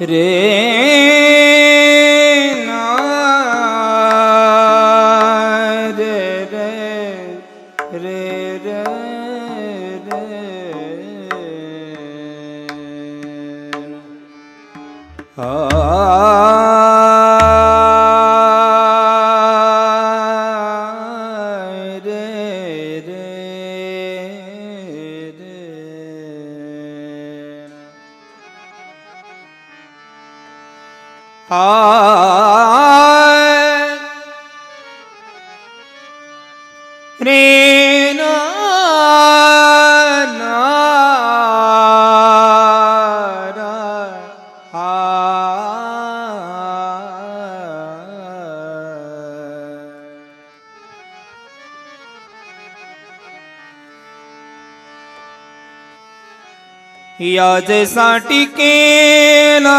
रे रे ना याज साठी केला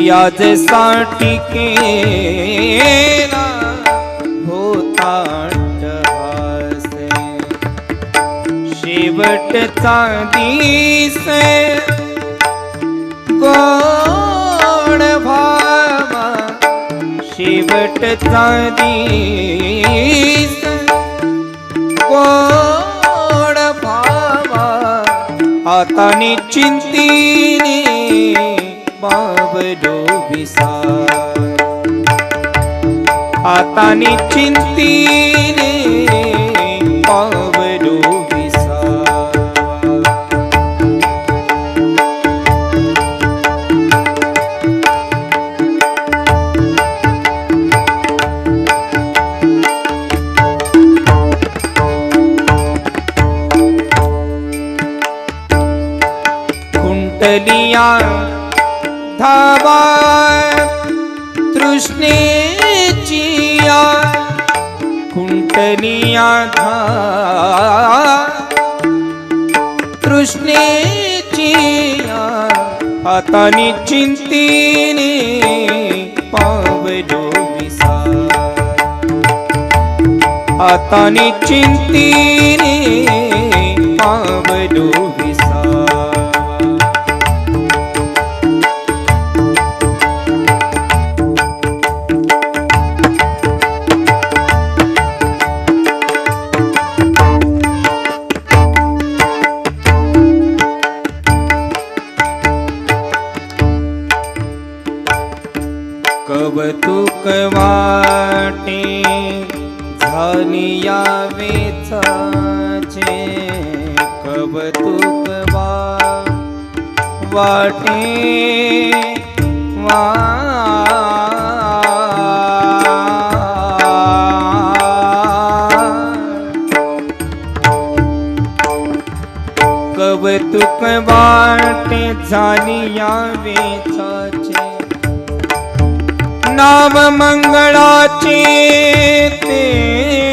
या जैसा टिकेला होता अट्टहासे शेवटचा दिसे गोड भावा शेवटचा दिस गोड भावा आता બાવડો વિસાર આતાની ચિંતી રે પાવડો વિસાર કુંટલિયા विठ्ठला तृष्णेचिया कुंटलिया तृष्णेचिया हाताने चिंतीने पावलो विसा हाताने चिंतीने पावलो कवतुक वा वाटे वा कवतुक वाटे झाली या वेचाचे नाव मंगळाचे ते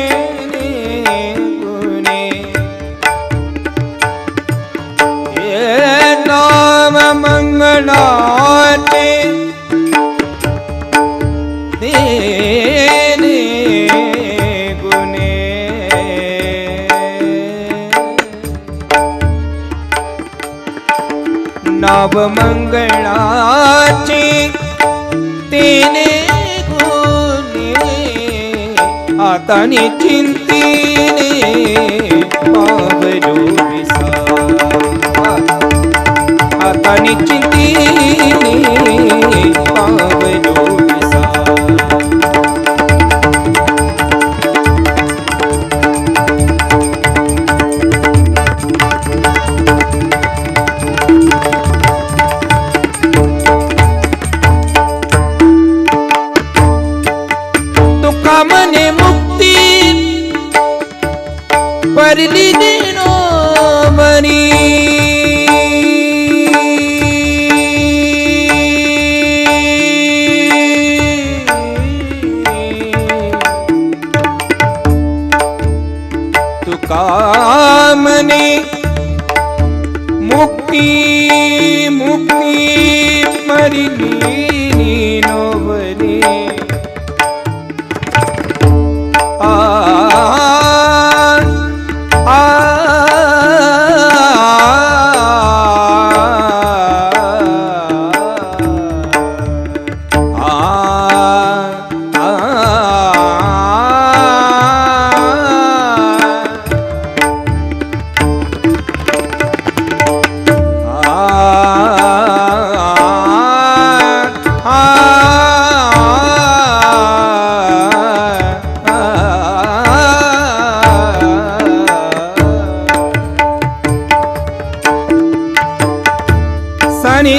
મંગળાટી નવ મંગળાચી તેને ગુને આતાની ચિંતીને પાવરો વિસા నిచ్చింది મુક્તિ મુક્તિ મરીની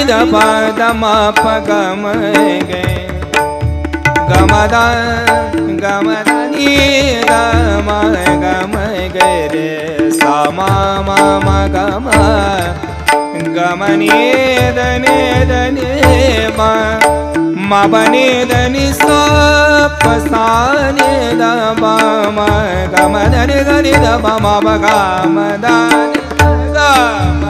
ಸನಿ ದ ಪದ ಮ ಪ ಗ ಮ ಗೆ ಗ ಮ ದ ಗ ಮ ದ ನೀ ದ ಮ ಗ ಮ ಗ ರೆ ಸ ಮ ಮ ಮ ಗ ಮ ಗ ಮ ನೀ ದ ನೇ ದ ನೇ ಮ ಮ ಬ ನೇ ದ ni ಸ ಪ ಸ ನೇ ದ ಬ ಮ ಗ ಮ ದ ನಿ ಗ ನಿ ದ ಬ ಮ ಬ ಗ ಮ ದ ನಿ ಗ ಮ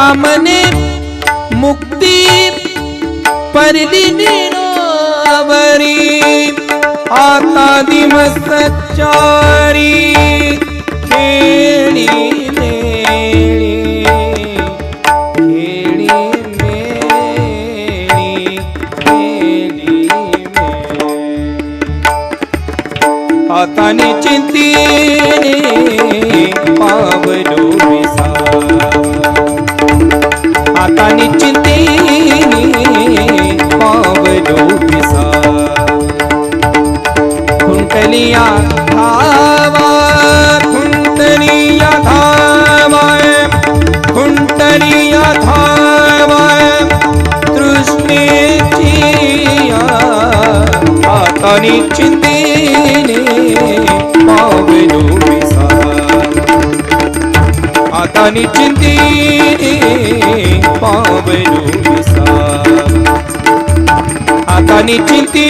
तुका मने मुक्ती परली निरावरी आता दिवस सच्चारी खेळी ధ్యానించింది పావెను అతనిచ్చింది పావెను అతనిచ్చింది